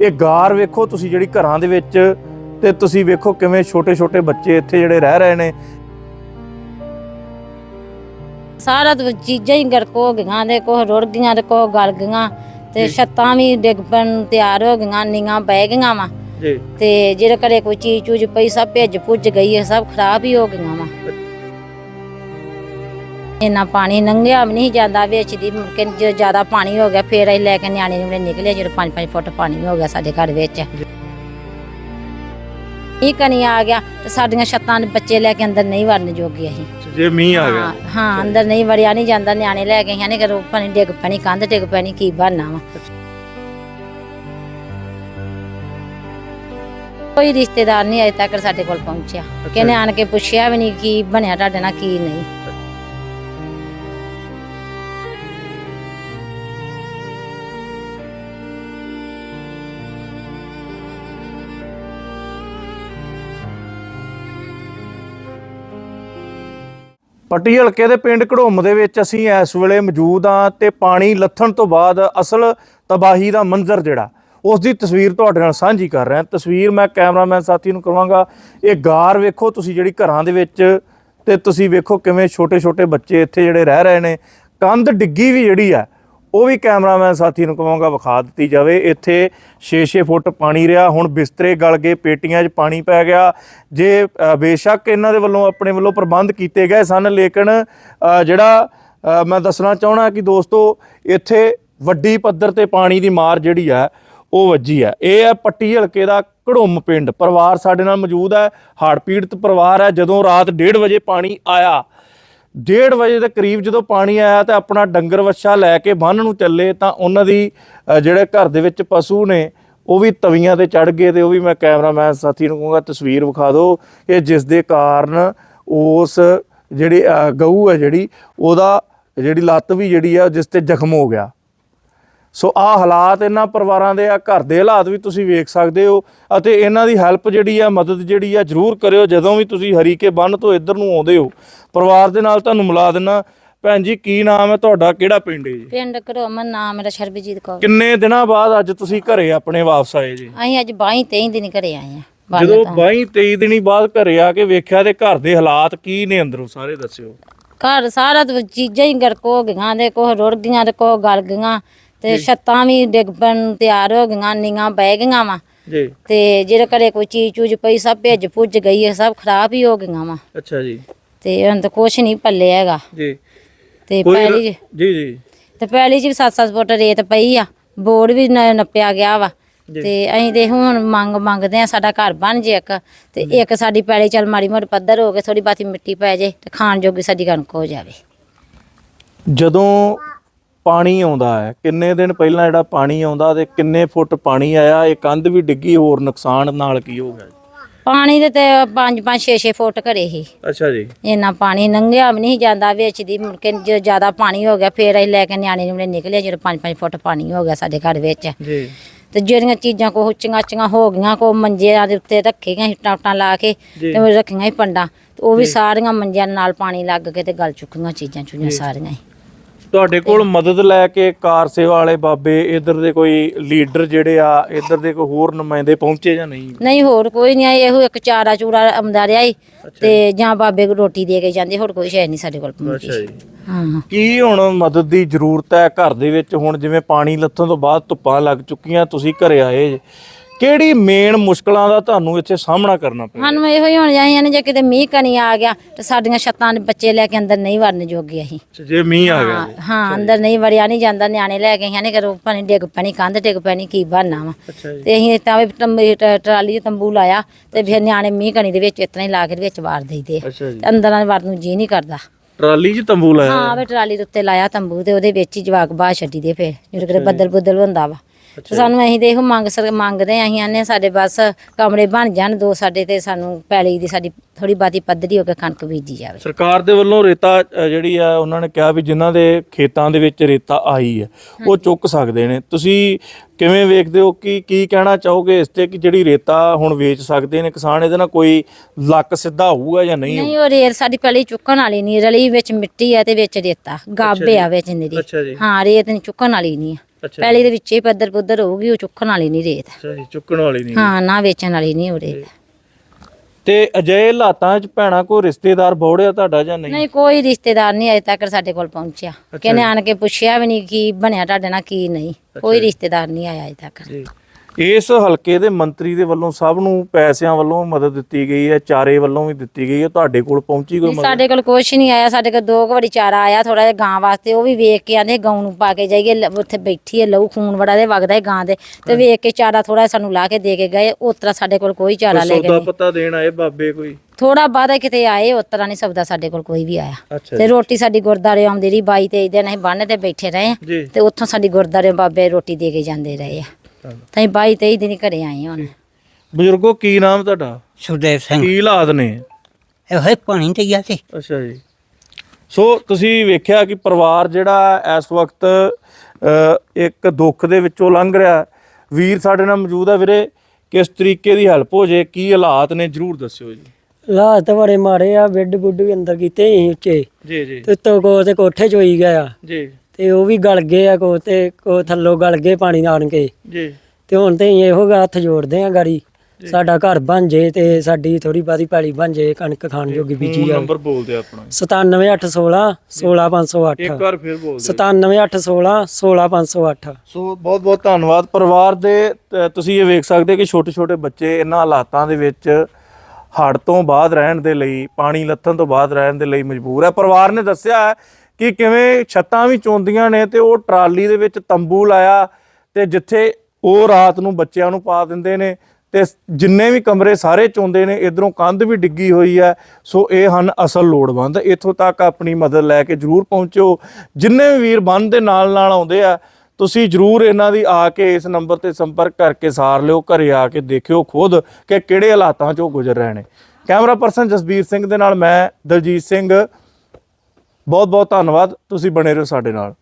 ਇਹ ਗਾਰ ਵੇਖੋ ਤੁਸੀਂ ਜਿਹੜੀ ਘਰਾਂ ਦੇ ਵਿੱਚ ਤੇ ਤੁਸੀਂ ਵੇਖੋ ਕਿਵੇਂ ਛੋਟੇ-ਛੋਟੇ ਬੱਚੇ ਇੱਥੇ ਜਿਹੜੇ ਰਹਿ ਰਹੇ ਨੇ। ਸਾਰਾ ਤਾਂ ਚੀਜ਼ਾਂ ਹੀ ਗਰਕ ਹੋ ਗਈਆਂ ਦੇ ਕੋਹ ਰੁੜ ਗਈਆਂ ਤੇ ਕੋਹ ਗਲ ਗਈਆਂ ਤੇ ਛੱਤਾਂ ਵੀ ਡਿੱਗ ਪੈਣ ਨੂੰ ਤਿਆਰ ਹੋ ਗਈਆਂ ਨੀਆਂ ਬਹਿ ਗਈਆਂ ਵਾ। ਜੀ। ਤੇ ਜਿਹੜੇ ਘਰੇ ਕੋਈ ਚੀਜ਼ ਚੂਜ ਪਈ ਸਭ ਭਿੱਜ ਭੁੱਜ ਗਈ ਹੈ ਸਭ ਖਰਾਬ ਹੀ ਹੋ ਗਈਆਂ ਵਾ। ਇੰਨਾ ਪਾਣੀ ਲੰਘਿਆ ਵੀ ਨਹੀਂ ਜਾਂਦਾ ਵਿੱਚ ਦੀ ਮੁੜ ਕੇ ਜਦੋਂ ਜ਼ਿਆਦਾ ਪਾਣੀ ਹੋ ਗਿਆ ਫੇਰ ਅਸੀਂ ਲੈ ਕੇ ਨਿਆਣੇ ਨੂੰ ਨਿਕਲੇ ਜਦੋਂ 5-5 ਫੁੱਟ ਪਾਣੀ ਹੋ ਗਿਆ ਸਾਡੇ ਘਰ ਵਿੱਚ। ਇਹ ਕਨੀ ਆ ਗਿਆ ਤੇ ਸਾਡੀਆਂ ਛੱਤਾਂ ਦੇ ਬੱਚੇ ਲੈ ਕੇ ਅੰਦਰ ਨਹੀਂ ਵੜਨ ਜੋਗੇ ਅਸੀਂ। ਜੇ ਮੀਂਹ ਆ ਗਿਆ। ਹਾਂ ਹਾਂ ਅੰਦਰ ਨਹੀਂ ਵੜਿਆ ਨਹੀਂ ਜਾਂਦਾ ਨਿਆਣੇ ਲੈ ਕੇ ਨੇ ਕਰੋ ਪਾਣੀ ਡਿੱਗ ਪੈਣੀ ਕੰਧ ਡਿੱਗ ਪੈਣੀ ਕੀ ਬਣਨਾ ਵਾ। ਕੋਈ ਰਿਸ਼ਤੇਦਾਰ ਨਹੀਂ ਅਜੇ ਤੱਕ ਸਾਡੇ ਕੋਲ ਪਹੁੰਚਿਆ। ਕਿਨੇ ਆਣ ਕੇ ਪੁੱਛਿਆ ਵੀ ਨਹੀਂ ਕੀ ਬਣਿਆ ਤੁਹਾਡੇ ਨਾਲ ਕੀ ਨਹੀਂ। ਪੱਟੀ ਹਲਕੇ ਦੇ ਪਿੰਡ ਘੜੋਮ ਦੇ ਵਿੱਚ ਅਸੀਂ ਇਸ ਵੇਲੇ ਮੌਜੂਦ ਹਾਂ ਤੇ ਪਾਣੀ ਲੱਥਣ ਤੋਂ ਬਾਅਦ ਅਸਲ ਤਬਾਹੀ ਦਾ ਮੰਜ਼ਰ ਜਿਹੜਾ, ਉਸ ਦੀ ਤਸਵੀਰ ਤੁਹਾਡੇ ਨਾਲ ਸਾਂਝੀ ਕਰ ਰਿਹਾ। ਤਸਵੀਰ ਮੈਂ ਕੈਮਰਾਮੈਨ ਸਾਥੀ ਨੂੰ ਕਰਵਾਂਗਾ ਇਹ ਗਾਰ ਵੇਖੋ ਤੁਸੀਂ ਜਿਹੜੀ ਘਰਾਂ ਦੇ ਵਿੱਚ ਤੇ ਤੁਸੀਂ ਵੇਖੋ ਕਿਵੇਂ ਛੋਟੇ-ਛੋਟੇ ਬੱਚੇ ਇੱਥੇ ਜਿਹੜੇ ਰਹਿ ਰਹੇ ਨੇ। ਕੰਧ ਡਿੱਗੀ ਵੀ ਜਿਹੜੀ ਆ ਉਹ ਵੀ ਕੈਮਰਾਮੈਨ ਸਾਥੀ ਨੂੰ ਕਹਾਂਗਾ ਵਿਖਾ ਦਿੱਤੀ ਜਾਵੇ। ਇੱਥੇ 6-6 ਫੁੱਟ ਪਾਣੀ ਰਿਹਾ। ਹੁਣ ਬਿਸਤਰੇ ਗਲ ਗਏ, ਪੇਟੀਆਂ 'ਚ ਪਾਣੀ ਪੈ ਗਿਆ। ਜੇ ਬੇਸ਼ੱਕ ਇਹਨਾਂ ਦੇ ਵੱਲੋਂ, ਆਪਣੇ ਵੱਲੋਂ ਪ੍ਰਬੰਧ ਕੀਤੇ ਗਏ ਸਨ, ਲੇਕਿਨ ਜਿਹੜਾ ਮੈਂ ਦੱਸਣਾ ਚਾਹਣਾ ਕਿ ਦੋਸਤੋ, ਇੱਥੇ ਵੱਡੀ ਪੱਧਰ ਤੇ ਪਾਣੀ ਦੀ ਮਾਰ ਜਿਹੜੀ ਹੈ, ਉਹ ਵੱਜੀ ਹੈ। ਇਹ ਹੈ ਪੱਟੀ ਹਲਕੇ ਦਾ ਘੜੁੰਮ ਪਿੰਡ। ਪਰਿਵਾਰ ਸਾਡੇ ਨਾਲ ਮੌਜੂਦ ਹੈ। ਹੜ੍ਹ ਪੀੜਤ ਪਰਿਵਾਰ ਹੈ। ਜਦੋਂ ਰਾਤ 1:30 ਵਜੇ ਪਾਣੀ ਆਇਆ ਡੇਢ ਵਜੇ ਦੇ ਕਰੀਬ ਜਦੋਂ ਪਾਣੀ ਆਇਆ ਤਾਂ ਆਪਣਾ ਡੰਗਰ ਵੱਛਾ ਲੈ ਕੇ ਬੰਨ ਨੂੰ ਚੱਲੇ ਤਾਂ ਉਹਨਾਂ ਦੀ ਜਿਹੜੇ ਘਰ ਦੇ ਵਿੱਚ ਪਸ਼ੂ ਨੇ, ਉਹ ਵੀ ਤਵੀਆਂ ਤੇ ਚੜ ਗਏ ਤੇ ਉਹ ਵੀ ਮੈਂ ਕੈਮਰਾਮੈਨ ਸਾਥੀ ਨੂੰ ਕਹੂੰਗਾ, ਤਸਵੀਰ ਵਿਖਾ ਦਿਓ ਕਿ ਜਿਸ ਦੇ ਕਾਰਨ ਉਸ ਜਿਹੜੀ ਗਊ ਹੈ ਜਿਹੜੀ, ਉਹਦਾ ਜਿਹੜੀ ਲੱਤ ਵੀ ਜਿਹੜੀ ਆ, ਜਿਸ ਤੇ ਜ਼ਖਮ ਹੋ ਗਿਆ। ਸੋ ਆ ਹਾਲਾਤ ਇਹਨਾਂ ਪਰਿਵਾਰਾਂ ਦੇ ਆ ਘਰ ਦੇ ਹਾਲਾਤ ਵੀ ਤੁਸੀਂ ਵੇਖ ਸਕਦੇ ਹੋ ਅਤੇ ਇਹਨਾਂ ਦੀ ਹੈਲਪ ਜਿਹੜੀ ਆ ਮਦਦ ਜਿਹੜੀ ਆ ਜਰੂਰ ਕਰਿਓ ਜਦੋਂ ਵੀ ਤੁਸੀਂ ਹਰੀਕੇ ਬੰਨ ਤੋਂ ਇੱਧਰ ਨੂੰ ਆਉਂਦੇ ਹੋ। ਪਰਿਵਾਰ ਦੇ ਨਾਲ ਤੁਹਾਨੂੰ ਮਿਲਾ ਦਿੰਨਾ। ਭੈਣ ਜੀ ਕੀ ਨਾਮ ਹੈ ਤੁਹਾਡਾ? ਕਿਹੜਾ ਪਿੰਡ ਹੈ ਜੀ? ਪਿੰਡ ਘਰੋਮਨ ਨਾਮ ਮੇਰਾ ਸ਼ਰਬਜੀਤ ਕੌਰ। ਕਿੰਨੇ ਦਿਨਾਂ ਬਾਅਦ ਅੱਜ ਤੁਸੀਂ ਘਰੇ ਆਪਣੇ ਵਾਪਸ ਆਏ ਜੀ? ਅਸੀਂ ਅੱਜ 22 23 ਦਿਨ ਘਰੇ ਆਏ ਆ ਜਦੋਂ ਤੋਂ। 22 23 ਦਿਨੀ ਬਾਅਦ ਘਰੇ ਆ ਕੇ ਵੇਖਿਆ ਤੇ ਘਰ ਦੇ ਹਾਲਾਤ ਕੀ ਨੇ ਅੰਦਰੋਂ ਸਾਰੇ ਦੱਸਿਓ। ਘਰ ਸਾਰਾ ਚੀਜ਼ਾਂ ਹੀ ਗਰਕ ਹੋ ਗਈਆਂ ਦੇ ਕੋਹ ਰੁੜ ਗਈਆਂ ਤੇ ਕੋਹ ਗਲ ਗਈਆਂ। ਤੇ ਛੱਤਾਂ ਵੀ ਡਿੱਗ ਪੈਣ ਨੂੰ ਤਿਆਰ ਹੋ ਗਈਆਂ ਨੀਆਂ ਬਹਿ ਗਈਆਂ ਵਾ। ਜੀ। ਤੇ ਜਿਹੜੇ ਘਰੇ ਕੋਈ ਚੀਜ਼ ਚੂਜ ਪਈ ਸਭ ਭਿੱਜ ਭੁੱਜ ਗਈ ਹੈ ਸਭ ਖਰਾਬ ਹੀ ਹੋ ਗਈਆਂ ਵਾ। ਅੱਛਾ ਜੀ। ਤੇ ਹੁਣ ਤਾਂ ਕੁਛ ਨਹੀਂ ਪੱਲੇ ਹੈਗਾ। ਜੀ। ਤੇ ਕੋਈ ਪਹਿਲੀ ਜੀ ਜੀ। ਤੇ ਪਹਿਲੀ ਚ ਵੀ 7-7 ਫੁੱਟ ਰੇਤ ਪਈ ਆ ਬੋਰਡ ਵੀ ਨ- ਨੱਪਿਆ ਗਿਆ ਵਾ। ਜੀ। ਤੇ ਅਸੀਂ ਦੇ ਹੁਣ ਮੰਗ ਮੰਗਦੇ ਆ ਸਾਡਾ ਘਰ ਬਣ ਜੇ ਇੱਕ। ਤੇ ਇੱਕ ਸਾਡੀ ਪੈਲੀ ਚੱਲ ਮਾੜੀ ਮੋਟੀ ਪੱਧਰ ਹੋ ਕੇ ਥੋੜੀ ਬਾਤੀ ਮਿੱਟੀ ਪੈ ਜੇ ਤੇ ਖਾਣ ਜੋਗੀ ਸਾਡੀ ਕਣਕ ਹੋ ਜਾਵੇ। ਜਦੋਂ ਪਾਣੀ ਆਉਂਦਾ ਹੈ। ਕਿੰਨੇ ਦਿਨ ਪਹਿਲਾਂ ਜਿਹੜਾ ਪਾਣੀ ਆਉਂਦਾ ਤੇ ਕਿੰਨੇ ਫੁੱਟ ਪਾਣੀ ਆਇਆ ਇਹ ਕੰਧ ਵੀ ਡਿੱਗੀ ਹੋਰ ਨੁਕਸਾਨ ਨਾਲ ਕੀ ਹੋ ਗਿਆ? ਪਾਣੀ ਦੇ ਤੇ 5-5 6-6 ਫੁੱਟ ਘਰੇ ਹੀ ਅੱਛਾ ਜੀ। ਇੰਨਾ ਪਾਣੀ ਲੰਘਿਆ ਵੀ ਨਹੀਂ ਜਾਂਦਾ ਵਿੱਚ ਦੀ ਮੁੜ ਕੇ ਜਦੋਂ ਜ਼ਿਆਦਾ ਪਾਣੀ ਹੋ ਗਿਆ ਫੇਰ ਅਸੀਂ ਲੈ ਕੇ ਨਿਆਣੇ ਨੂੰ ਨਿਕਲੇ ਜਦੋਂ 5-5 ਫੁੱਟ ਪਾਣੀ ਹੋ ਗਿਆ ਸਾਡੇ ਘਰ ਵਿੱਚ। ਜੀ। ਤੇ ਜਿਹੜੀਆਂ ਚੀਜ਼ਾਂ ਕੋ ਉੱਚੀਆਂ ਹੋ ਗਈਆਂ ਕੋ ਮੰਜਿਆਂ ਦੇ ਉੱਤੇ ਰੱਖੇ ਗਏ ਟਾਟਾਂ ਲਾ ਕੇ। ਤੇ ਰੱਖੀਆਂ ਹੀ ਪੰਡਾਂ। ਉਹ ਵੀ ਸਾਰੀਆਂ ਮੰਜਿਆਂ ਨਾਲ ਪਾਣੀ ਲੱਗ ਕੇ ਤੇ ਗਲ ਚੁੱਕੀਆਂ ਚੀਜ਼ਾਂ ਚੁਈਆਂ ਸਾਰੀਆਂ ਹੀ। ਤੁਹਾਡੇ ਕੋਲ ਮਦਦ ਲੈ ਕੇ ਕਾਰ ਸੇਵਾ ਵਾਲੇ ਬਾਬੇ ਇਧਰ ਦੇ ਕੋਈ ਲੀਡਰ ਜਿਹੜੇ ਆ ਇਧਰ ਦੇ ਕੋਈ ਹੋਰ ਨੁਮਾਇੰਦੇ ਪਹੁੰਚੇ ਜਾਂ ਨਹੀਂ? ਨਹੀਂ ਹੋਰ ਕੋਈ ਨਹੀਂ ਆਇਆ ਇਹੋ ਇੱਕ ਚਾਰਾ ਚੂਰਾ ਆਉਂਦਾ ਰਿਹਾ ਈ ਤੇ ਜਾਂ। ਬਾਬੇ ਕੋ ਰੋਟੀ ਦੇ ਕੇ ਜਾਂਦੇ ਹੋਰ ਕੋਈ ਸ਼ੈ ਨਹੀਂ ਸਾਡੇ ਕੋਲ ਪਹੁੰਚੀ। ਜੀ। ਹਾਂ। ਕੀ ਹੁਣ ਮਦਦ ਦੀ ਜ਼ਰੂਰਤ ਹੈ ਘਰ ਦੇ ਵਿੱਚ? ਹੁਣ ਜਿਵੇਂ ਪਾਣੀ ਲੱਥਣ ਤੋਂ ਬਾਅਦ ਧੁੱਪਾਂ ਲੱਗ ਚੁੱਕੀਆਂ ਤੁਸੀਂ ਘਰੇ ਆਏ। ਕਿਹੜੀ ਮੇਨ ਮੁਸ਼ਕਲਾਂ ਦਾ ਤੁਹਾਨੂੰ ਇੱਥੇ ਸਾਹਮਣਾ ਕਰਨਾ ਪਿਆ? ਸਾਨੂੰ ਇਹੋ ਹੀ ਹੁਣ ਜਾਈਆਂ ਨੇ ਜੇ ਕਿਤੇ ਮੀਂਹ ਕਣੀ ਆ ਗਿਆ ਤੇ ਸਾਡੀਆਂ ਛੱਤਾਂ ਦੇ ਬੱਚੇ ਲੈ ਕੇ ਅੰਦਰ ਨਹੀਂ ਵੜਨ ਜੋਗੇ ਅਸੀਂ। ਜੇ ਮੀਂਹ ਆ ਗਿਆ। ਹਾਂ ਹਾਂ ਅੰਦਰ ਨਹੀਂ ਵੜਿਆ ਨਹੀਂ ਜਾਂਦਾ ਨਿਆਣੇ ਲੈ ਕੇ ਆਈਆਂ ਨੇ ਕਰੋ ਪਾਣੀ ਡਿੱਗ ਪੈਣੀ ਕੰਧ ਡਿੱਗ ਪੈਣੀ ਕੀ ਬਣਨਾ ਵਾ। ਤੇ ਅਸੀਂ ਤਾਂ ਵੀ ਟੰਬੇ- ਟ- ਟਰਾਲੀ 'ਚ ਤੰਬੂ ਲਾਇਆ ਤੇ ਫਿਰ ਨਿਆਣੇ ਮੀਂਹ ਕਣੀ ਦੇ ਵਿੱਚ ਇਤਨਾ ਹੀ ਲਾ ਕੇ ਦੇ ਵਿੱਚ ਵਾਰ ਦਈਦੇ ਆ। ਅੱਛਾ ਜੀ। ਤੇ ਅੰਦਰ ਵੜਨ ਨੂੰ ਜੀ ਨਹੀਂ ਕਰਦਾ। ਟਰਾਲੀ 'ਚ ਤੰਬੂ ਲਾਇਆ? ਹਾਂ ਵੇ ਟਰਾਲੀ ਦੇ ਉੱਤੇ ਲਾਇਆ ਤੰਬੂ ਤੇ ਉਹਦੇ ਵਿੱਚ ਹੀ ਜਵਾਕ ਬਾਹਰ ਛੱਡੀ ਦੇ ਫਿਰ ਜਦੋਂ ਕਿਤੇ ਬੱਦਲ ਬੁੱਦਲ ਹੁੰਦਾ ਵਾ। ਤੇ ਸਾਨੂੰ ਅਸੀਂ ਇਹੋ ਮੰਗ ਸਰ ਮੰਗਦੇ ਆਂ ਅਸੀਂ ਆਨੇ ਸਾਡੇ ਬਸ ਕਮਰੇ ਬਣ ਜਾਣ ਦੋ ਸਾਡੇ ਤੇ ਸਾਨੂੰ ਪੈਲੀ ਦੀ ਸਾਡੀ ਥੋੜੀ ਬਾਤੀ ਪੱਧਰੀ ਹੋ ਕੇ ਕਣਕ ਬੀਜੀ ਜਾਵੇ। ਸਰਕਾਰ ਦੇ ਵੱਲੋਂ ਰੇਤਾ ਅ, ਜਿਹੜੀ ਆ ਉਹਨਾਂ ਨੇ ਕਿਹਾ ਵੀ ਜਿਨ੍ਹਾਂ ਦੇ ਖੇਤਾਂ ਦੇ ਵਿੱਚ ਰੇਤਾ ਆਈ ਹੈ ਉਹ ਚੁੱਕ ਸਕਦੇ ਨੇ। ਤੁਸੀਂ ਕਿਵੇਂ ਵੇਖਦੇ ਹੋ ਕਿ ਕੀ ਕਹਿਣਾ ਚਾਹੋਗੇ ਇਸ ਤੇ ਕਿ ਜਿਹੜੀ ਰੇਤਾ ਹੁਣ ਵੇਚ ਸਕਦੇ ਨੇ ਕਿਸਾਨ ਇਹਦੇ ਨਾਲ ਕੋਈ ਲੱਕ ਸਿੱਧਾ ਹੋਊਗਾ ਜਾਂ ਨਹੀਂ ਨਹੀਂ ਉਹ ਰੇਤ ਸਾਡੀ ਪੈਲੀ ਚੁੱਕਣ ਵਾਲੀ ਨਹੀਂ ਰਲੀ ਵਿੱਚ ਮਿੱਟੀ ਆ ਤੇ ਵਿੱਚ ਰੇਤਾ ਗਾਬੇ ਆ ਵਿੱਚ ਨਿਰੀ ਅੱਛਾ ਜੀ। ਹਾਂ ਰੇਤ ਨਹੀਂ ਚੁੱਕਣ ਵਾਲੀ ਨਹੀਂ ਆ। ਅੱਛਾ ਪੈਲੀ ਦੇ ਵਿੱਚ ਹੀ ਪੱਧਰ ਪੁੱਧਰ ਹੋਊਗੀ ਉਹ ਚੁੱਕਣ ਵਾਲੀ ਨਹੀਂ ਰੇਤ। ਅੱਛਾ ਜੀ ਚੁੱਕਣ ਵਾਲੀ ਨਹੀਂ। ਹਾਂ ਨਾ ਵੇਚਣ ਵਾਲੀ ਨਹੀਂ ਉਹ ਰੇਤ। ਤੇ ਅਜੇ ਹਾਲਾਤਾਂ 'ਚ ਭੈਣਾ ਕੋਈ ਰਿਸ਼ਤੇਦਾਰ ਬੋੜਿਆ ਤੁਹਾਡਾ ਜਾਂ ਨਹੀਂ? ਨਹੀਂ ਕੋਈ ਰਿਸ਼ਤੇਦਾਰ ਨਹੀਂ ਅਜੇ ਤੱਕ ਸਾਡੇ ਕੋਲ ਪਹੁੰਚਿਆ। ਕਿਨੇ ਆਣ ਕੇ ਪੁੱਛਿਆ ਵੀ ਨਹੀਂ ਕੀ ਬਣਿਆ ਤੁਹਾਡੇ ਨਾਲ ਕੀ ਨਹੀਂ। ਕੋਈ ਰਿਸ਼ਤੇਦਾਰ ਨਹੀਂ ਆਇਆ ਅਜੇ ਤੱਕ। ਜੀ। ਇਸ ਹਲਕੇ ਦੇ ਮੰਤਰੀ ਦੇ ਵੱਲੋਂ ਸਭ ਨੂੰ ਪੈਸਿਆਂ ਵੱਲੋਂ ਮਦਦ ਦਿੱਤੀ ਗਈ ਹੈ ਚਾਰੇ ਵੱਲੋਂ ਵੀ ਦਿੱਤੀ ਗਈ ਹੈ। ਤੁਹਾਡੇ ਕੋਲ ਪਹੁੰਚੀ ਕੋਈ ਨਹੀਂ, ਮਦਦ? ਸਾਡੇ ਕੋਲ ਕੁਛ ਨਹੀਂ ਆਇਆ। ਸਾਡੇ ਕੋਲ ਦੋ ਕੁ ਵਾਰੀ ਚਾਰਾ ਆਇਆ ਥੋੜਾ ਜਿਹਾ ਗਾਂ ਵਾਸਤੇ। ਉਹ ਵੀ ਵੇਖ ਕੇ ਆਂਦੇ ਗਾਂ ਨੂੰ ਪਾ ਕੇ ਜਾਈਏ। ਲ- ਉੱਥੇ ਬੈਠੀ ਹੈ ਲਹੂ ਖੂਨ ਬੜਾ ਦੇ ਵਗਦਾ ਹੈ ਗਾਂ ਦੇ। ਤੇ ਵੇਖ ਕੇ ਚਾਰਾ ਥੋੜਾ ਸਾਨੂੰ ਲਾ ਕੇ ਦੇ ਕੇ ਗਏ। ਉਸ ਤਰ੍ਹਾਂ ਸਾਡੇ ਕੋਲ ਕੋਈ ਚਾਰਾ ਲੈ ਕੇ ਸੌਦਾ ਨਹੀਂ। ਪਤਾ ਦੇਣ ਆਏ ਬਾਬੇ ਕੋਈ? ਥੋੜਾ ਬਾਅਦ ਕਿਤੇ ਆਏ ਉਸ ਤਰ੍ਹਾਂ ਨਹੀਂ ਸਬਦਾ ਸਾਡੇ ਕੋਲ ਕੋਈ ਵੀ ਆਇਆ। ਅੱਛਾ ਤੇ ਰੋਟੀ ਸਾਡੀ ਗੁਰਦਾਰੇ ਆਉਂਦੀ ਰਹੀ 22 23 ਦਿਨ ਅਸੀਂ ਬੰਨ ਤੇ ਬੈਠੇ ਰਹੇ ਜੀ। ਤੇ ਉੱਥੋਂ ਸਾਡੀ ਗੁਰਦਾਰੇ ਬਾਬੇ ਰੋਟੀ ਦੇ ਕੇ ਜਾਂਦੇ ਰਹੇ ਆ। ਤਾਂ ਅਸੀਂ 22 23 ਦਿਨ ਘਰੇ ਆਏ ਹੁਣ। ਬਜ਼ੁਰਗੋ ਕੀ ਨਾਮ ਤੁਹਾਡਾ? ਸੁਖਦੇਵ ਸਿੰਘ। ਕੀ ਹਾਲਾਤ ਨੇ? ਇਹੋ ਹੀ ਪਾਣੀ ਤੇ ਗਿਆ ਸੀ। ਅੱਛਾ ਜੀ। ਸੋ ਤੁਸੀਂ ਵੇਖਿਆ ਕਿ ਪਰਿਵਾਰ ਜਿਹੜਾ ਇਸ ਵਕਤ ਇੱਕ ਦੁੱਖ ਦੇ ਵਿੱਚੋਂ ਲੰਘ ਰਿਹਾ ਹੈ। ਵੀਰ ਸਾਡੇ ਨਾਲ ਮੌਜੂਦ ਹੈ ਵੀਰੇ। ਕਿਸ ਤਰੀਕੇ ਦੀ ਹੈਲਪ ਹੋ ਜੇ? ਕੀ ਹਾਲਾਤ ਨੇ? ਜਰੂਰ ਦੱਸਿਓ ਜੀ। ਹਾਲਾਤ ਬੜੇ ਮਾੜੇ ਆ। ਬੈੱਡ ਬੁੱਡ ਵੀ ਅੰਦਰ ਕੀਤੇ ਸੀ ਉੱਚੇ। ਜੀ ਜੀ। ਤੇ ਕੋ ਤੇ ਕੋਠੇ ਚ ਹੋਈ ਗਿਆ। ਜੀ। ਤੇ ਉਹ ਵੀ ਗਲ ਗਏ ਆ ਕੋ ਤੇ ਕੋ ਥੱਲੋਂ ਗਲ ਗਏ ਪਾਣੀ ਆਣ ਕੇ। ਜੀ। ਤੇ ਹੁਣ ਤੇ ਅਸੀਂ ਇਹੋ ਗਾ ਹੱਥ ਜੋੜਦੇ ਆ ਗਾੜੀ। ਸਾਡਾ ਘਰ ਬਣ ਜੇ ਤੇ ਸਾਡੀ ਥੋੜੀ ਬਾਦੀ ਪੈਲੀ ਬਣ ਜੇ ਕਣਕ ਖਾਣ ਜੋਗੀ ਬੀਜੀ ਜਾਵੇ ਨੰਬਰ ਬੋਲ ਦਿਓ ਆਪਣਾ। 97816 16508 ਇੱਕ ਵਾਰ ਫਿਰ ਬੋਲ ਦਿਓ 97816 16508 ਸੋ ਬਹੁਤ ਬਹੁਤ ਧੰਨਵਾਦ। ਪਰਿਵਾਰ ਦੇ ਤੁਸੀਂ ਇਹ ਵੇਖ ਸਕਦੇ ਕਿ ਛੋਟੇ ਛੋਟੇ ਬੱਚੇ ਇਹਨਾਂ ਹਾਲਾਤਾਂ ਦੇ ਵਿੱਚ ਹੜ੍ਹ ਤੋਂ ਬਾਅਦ ਰਹਿਣ ਦੇ ਲਈ ਪਾਣੀ ਲੱਥਣ ਤੋਂ ਬਾਅਦ ਰਹਿਣ ਦੇ ਲਈ ਮਜਬੂਰ ਹੈ ਪਰਿਵਾਰ ਨੇ ਦੱਸਿਆ ਹੈ ਕਿ ਕਿਵੇਂ ਛੱਤਾਂ ਵੀ ਚੋਂਦੀਆਂ ਨੇ ਤੇ ਉਹ ਟਰਾਲੀ ਦੇ ਵਿੱਚ ਤੰਬੂ ਲਾਇਆ ਤੇ ਜਿੱਥੇ ਉਹ ਰਾਤ ਨੂੰ ਬੱਚਿਆਂ ਨੂੰ ਪਾ ਦਿੰਦੇ ਨੇ ਤੇ ਜਿੰਨੇ ਵੀ ਕਮਰੇ ਸਾਰੇ ਚੋਂਦੇ ਨੇ, ਇਧਰੋਂ ਕੰਧ ਵੀ ਡਿੱਗੀ ਹੋਈ ਹੈ, ਸੋ ਇਹ ਹਨ ਅਸਲ ਲੋੜਵੰਦ। ਇੱਥੋਂ ਤੱਕ ਆਪਣੀ ਮਦਦ ਲੈ ਕੇ ਜਰੂਰ ਪਹੁੰਚੋ। ਜਿੰਨੇ ਵੀ ਵੀਰ ਬੰਨ ਦੇ ਨਾਲ ਨਾਲ ਆਉਂਦੇ ਆ, ਤੁਸੀਂ ਜਰੂਰ ਇਹਨਾਂ ਦੀ ਆ ਕੇ ਇਸ ਨੰਬਰ ਤੇ ਸੰਪਰਕ ਕਰਕੇ ਸਾਰ ਲਿਓ, ਘਰੇ ਆ ਕੇ ਦੇਖਿਓ ਖੁਦ ਕਿ ਕਿਹੜੇ ਹਾਲਾਤਾਂ 'ਚੋਂ ਗੁਜ਼ਰ ਰਹੇ ਨੇ। ਕੈਮਰਾ ਪਰਸਨ ਜਸਬੀਰ ਸਿੰਘ ਦੇ ਨਾਲ ਮੈਂ ਦਲਜੀਤ ਸਿੰਘ। ਬਹੁਤ ਬਹੁਤ ਧੰਨਵਾਦ ਤੁਸੀਂ ਬਣੇ ਰਹੋ ਸਾਡੇ ਨਾਲ।